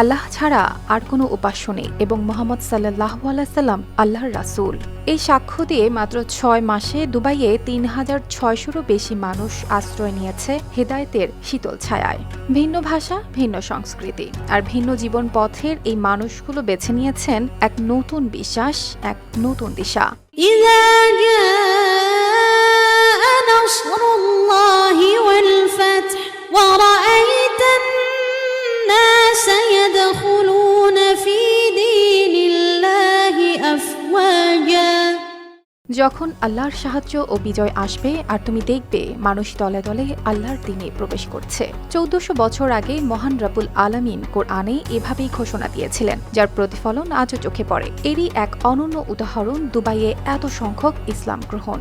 আল্লাহ ছাড়া আর কোনো উপাস্য নেই এবং মোহাম্মদ সাল্লাহ সাল্লাম আল্লাহর রাসুল। এই সাক্ষ্য দিয়ে মাত্র ছয় মাসে দুবাইয়ে তিন হাজার ছয়শোরও বেশি মানুষ আশ্রয় নিয়েছে হেদায়েতের শীতল ছায়ায়। ভিন্ন ভাষা, ভিন্ন সংস্কৃতি, আর ভিন্ন জীবন পথের এই মানুষগুলো বেছে নিয়েছেন এক নতুন বিশ্বাস, এক নতুন দিশা। যখন আল্লাহর সাহায্য ও বিজয় আসবে আর তুমি দেখবে মানুষ দলে দলে আল্লাহর দিনে প্রবেশ করছে। চৌদ্দশো বছর আগে মহান রাবুল আলামিন কোরআনে এভাবেই ঘোষণা দিয়েছিলেন, যার প্রতিফলন আজও চোখে পড়ে। এরই এক অনন্য উদাহরণ দুবাইয়ে এত সংখ্যক ইসলাম গ্রহণ।